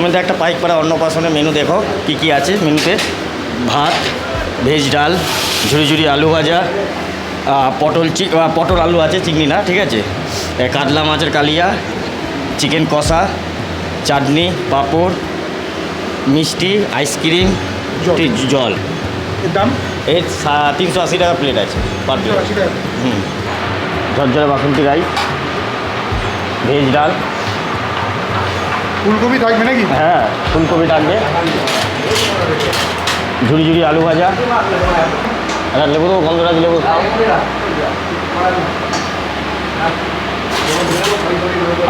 মধ্যে একটা পাইক পাড়া অন্নপ্রাশনের মেনু দেখো কী কী আছে মেনুতে ভাত ভেজ ডাল ঝুড়ি ঝুড়ি আলু ভাজা পটল চি পটল আলু আছে চিংড়ি না ঠিক আছে? কাতলা মাছের কালিয়া চিকেন কষা চাটনি পাঁপড় মিষ্টি আইসক্রিম জল। দাম? এর সা- তিনশো আশি টাকা প্লেট আছে পার প্লেট হুম। ঝরঝরে বাসন্তী রাইস ভেজ ডাল। ফুলকপি থাকবে নাকি? হ্যাঁ ফুলকপি থাকবে। ঝুড়ি ঝুড়ি আলু ভাজা। একটা লেবু দেবো গন্ধরাজ লেবু খাও।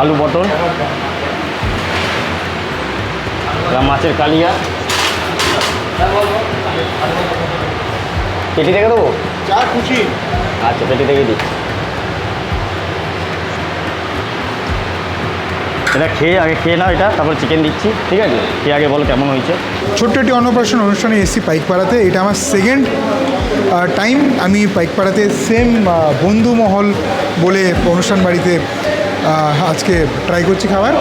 আলু পটল। মাছের কালিয়া। পেটি থেকে দেবো? যা খুশি। আচ্ছা পেটি থেকে দিই। এটা খেয়ে, আগে খেয়ে নাও এটা, তারপর চিকেন দিচ্ছি, ঠিক আছে? খেয়ে আগে বলো কেমন হয়েছে? ছোট্ট একটি অন্নপ্রাশন অনুষ্ঠানে এসেছি পাইকপাড়াতে, এটা আমার সেকেন্ড টাইম আমি পাইকপাড়াতে সেম বন্ধু মহল বলে অনুষ্ঠান বাড়িতে আজকে ট্রাই করছি খাবার।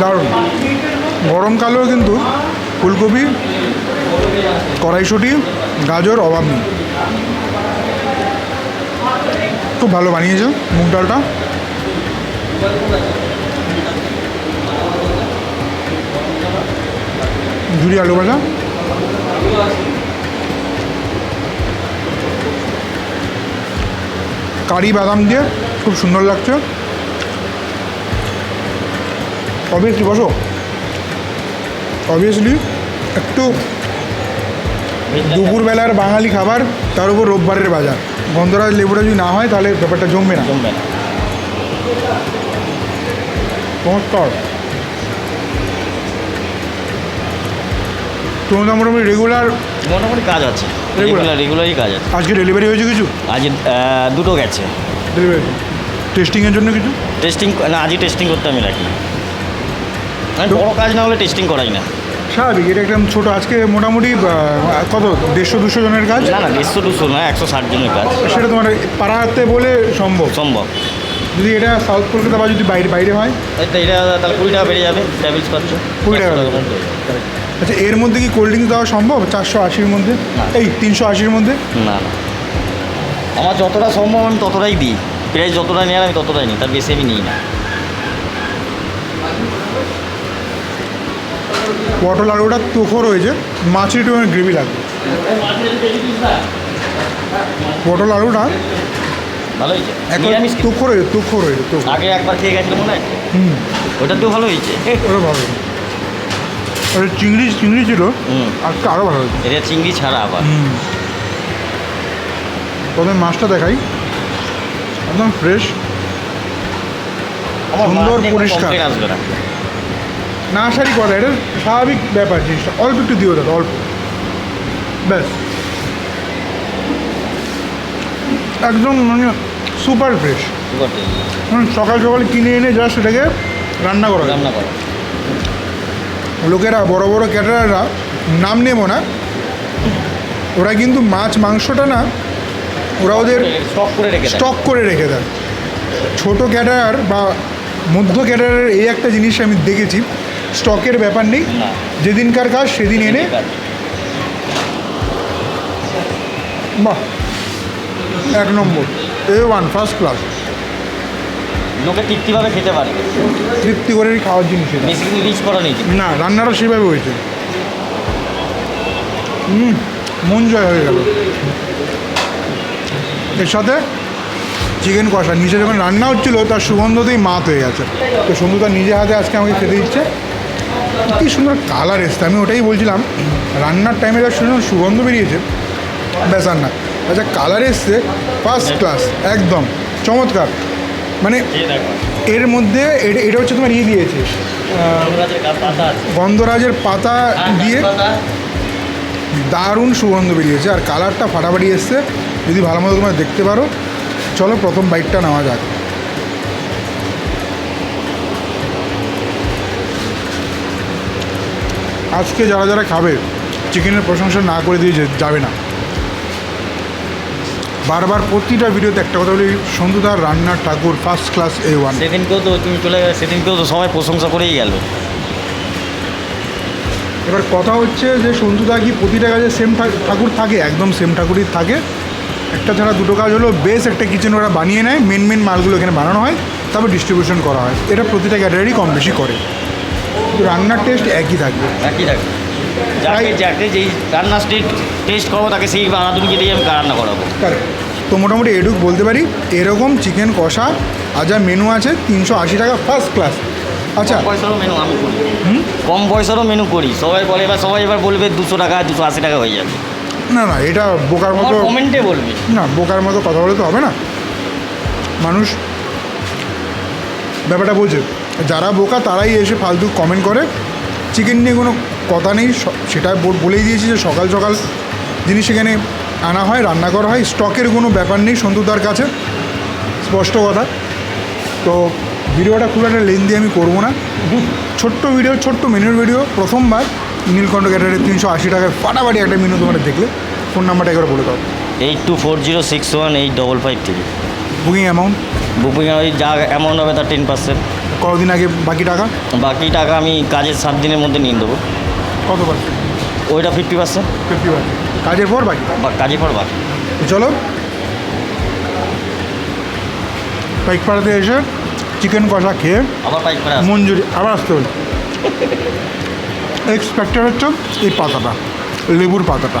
দারুণ। গরমকালেও কিন্তু ফুলকপি, কড়াইশুঁটি, গাজর, অভাব নেই। খুব ভালো বানিয়েছে মুগ ডালটা। ঝুরি আলু ভাজা? কারি বাদাম দিয়ে খুব সুন্দর লাগছে। অবভিয়াসলি বসো। অবভিয়াসলি একটু দুপুরবেলার বাঙালি খাবার, তার উপর রোববারের বাজার। গন্ধরাজ লেবুটা যদি না হয়, তাহলে ব্যাপারটা জমবে না। জমবে না। চমৎকার তোমরা মোটামুটি রেগুলার মোটামুটি কাজ আছে? রেগুলার রেগুলারই কাজ আছে। আজকে ডেলিভারি হয়েছে কিছু? আজ দুটো গেছে। ডেলিভারি টেস্টিংয়ের জন্য কিছু? টেস্টিং না আজই টেস্টিং করতে আমি রাখি। তো- বড় কাজ না হলে টেস্টিং করাই না। স্বাভাবিক এটা একদম ছোটো আজকে মোটামুটি কত? দেড়শো দুশো জনের কাজ? না না দেড়শো দুশো না একশো ষাট জনের কাজ। সেটা তোমার পাড়াতে বলে সম্ভব। সম্ভব। যদি এটা সাউথ কলকাতা বা যদি বাইরে বাইরে হয়? এটা এটা তাহলে কুড়ি টাকা বেড়ে যাবে ট্রাভেলস খরচ কুড়ি টাকা বেড়ে যাবে। আচ্ছা এর মধ্যে কি কোল্ড ড্রিঙ্কস দেওয়া সম্ভব? চারশো আশির মধ্যে? না। এই তিনশো আশির মধ্যে? না না। আমার যতটা সম্ভব আমি ততটাই দিই। প্রাইস যতটা নেওয়ার আমি ততটাই নিই তার বেশি আমি নিই না। পটল আলুটা তুখো রয়েছে মাছের একটু গ্রেভি লাগবে। পটল আলুটা ভালো হয়েছে। নিরামিষ তুখো রয়েছে আগে একবার খেয়ে গেছিল মনে হয়? হুম। ওটা তো ভালো হয়েছে। ওটা ভালো ওটা চিংড়ি চিংড়ি ছিল হুম। আজকে আরও ভালো হয়েছে। এটা চিংড়ি ছাড়া আবার। প্রথমে মাছটা দেখাই। একদম ফ্রেশ সুন্দর, পরিষ্কার। না। আসারই কথা এটা স্বাভাবিক ব্যাপার জিনিসটা। অল্প একটু দিও দাদা অল্প। ব্যাস। একদম মানে সুপার ফ্রেশ। মানে সকাল সকাল কিনে এনে জাস্ট এটাকে রান্না করা রান্না করো লোকেরা বড় বড় ক্যাটারাররা নাম নেব না। ওরা কিন্তু মাছ মাংসটা না ওরা ওদের স্টক করে রেখে দেয়। স্টক করে রেখে দেয়। ছোটো ক্যাটারার বা মধ্য ক্যাটারার এই একটা জিনিস আমি দেখেছি। স্টকের ব্যাপার নেই। যেদিনকার কাজ সেদিন এনে বাহ। এক নম্বর। এ ওয়ান ফার্স্ট ক্লাস লোকে তৃপ্তিভাবে খেতে পারে। তৃপ্তি করে খাওয়ার জিনিস এটা। বেশি রিচ করা নেই। না রান্নাটা সেভাবে হয়েছে। হুম মন জয় হয়ে গেল। এর সাথে চিকেন কষা। নিচে যখন রান্না হচ্ছিল তার সুগন্ধতেই মাত হয়ে গেছে। তো সন্ধু তার নিজে হাতে আজকে আমাকে খেতে দিচ্ছে। কী সুন্দর কালার এসছে। আমি ওটাই বলছিলাম রান্নার টাইমে যা সুন্দর সুগন্ধ বেরিয়েছে ব্যাস আর না। আচ্ছা কালার এসছে ফার্স্ট ক্লাস একদম চমৎকার। মানে এর মধ্যে এটা এটা হচ্ছে তোমার ইয়ে দিয়েছে গন্ধরাজের পাতা আছে। গন্ধরাজের পাতা হ্যাঁ, দিয়ে দারুণ সুগন্ধ বেরিয়েছে। আর কালারটা ফাটাফাটি এসছে যদি ভালো মতো তোমরা দেখতে পারো। চলো প্রথম বাইকটা নেওয়া যাক। আজকে যারা যারা খাবে চিকেনের প্রশংসা না করে দিয়ে যাবে না। বারবার প্রতিটা ভিডিওতে একটা কথা বলি সন্ধুদার রান্নার ঠাকুর ফার্স্ট ক্লাস এ ওয়ান সেদিনকেও তো তুমি চলে গেলে সেদিনকেও তো সবাই প্রশংসা করেই গেল। এবার কথা হচ্ছে যে সন্ধুদা কি প্রতিটা কাজে সেম ঠাকুর থাকে? একদম সেম ঠাকুরই থাকে। একটা ছাড়া দুটো কাজ হলো বেশ একটা কিচেন ওরা বানিয়ে নেয় মেন মেন মালগুলো এখানে বানানো হয় তারপর ডিস্ট্রিবিউশন করা হয়। এটা প্রতিটা ক্যাটাগরি কম বেশি করে। কিন্তু রান্নার টেস্ট একই থাকবে একই থাকে। যাকে যাকে যেই রান্নার টেস্ট করব তাকে সেই রান্নাদুনিকে দিয়ে আমি রান্না করাবো। তো মোটামুটি এটুক বলতে পারি এরকম চিকেন কষা আর যা মেনু আছে তিনশো আশি টাকা ফার্স্ট ক্লাস আচ্ছা। কম পয়সারও মেনু আমি করি। কম পয়সারও মেনু করি। সবাই বলে এবার সবাই এবার বলবে দুশো টাকা দুশো আশি টাকা হয়ে যাবে। না না এটা বোকার মতো কমেন্টে বলবে। না বোকার মতো কথা বলে তো হবে না। মানুষ ব্যাপারটা বোঝে যারা বোকা তারাই এসে ফালতু কমেন্ট করে। চিকেন নিয়ে কোনো কথা নেই সেটা বলেই দিয়েছি যে সকাল সকাল জিনিস এখানে আনা হয় রান্না করা হয়। স্টকের কোনো ব্যাপার নেই সন্তুদার কাছে স্পষ্ট কথা। তো ভিডিওটা খুব একটা লেন্দি আমি করব না। ছোট্ট ভিডিও ছোট্ট মেনুর ভিডিও প্রথমবার নীলকণ্ঠ ক্যাটারের তিনশো আশি টাকায় ফাটাফাটি একটা মেনু তোমার দেখলে। ফোন নাম্বারটা একবার বলে দাও। Eight two four zero six one eight double five three. Booking amount booking ওই যা অ্যামাউন্ট হবে তার টেন পার্সেন্ট কতদিন আগে বাকি টাকা? বাকি টাকা আমি কাজের সাত দিনের মধ্যে নিয়ে দেবো কত পার্সেন্ট ওইটা ফিফটি পার্সেন্ট ফিফটি পার্সেন্ট কাজের পর বাকি? বা কাজের পর বাকি। চলো। পাইকপাড়াতে এসে চিকেন কষা খেয়ে আবার পাইকপাড়া। মঞ্জুরি আবার আসতে হবে এক্সপেক্টেড হচ্ছে এই পাতাটা লেবুর পাতাটা।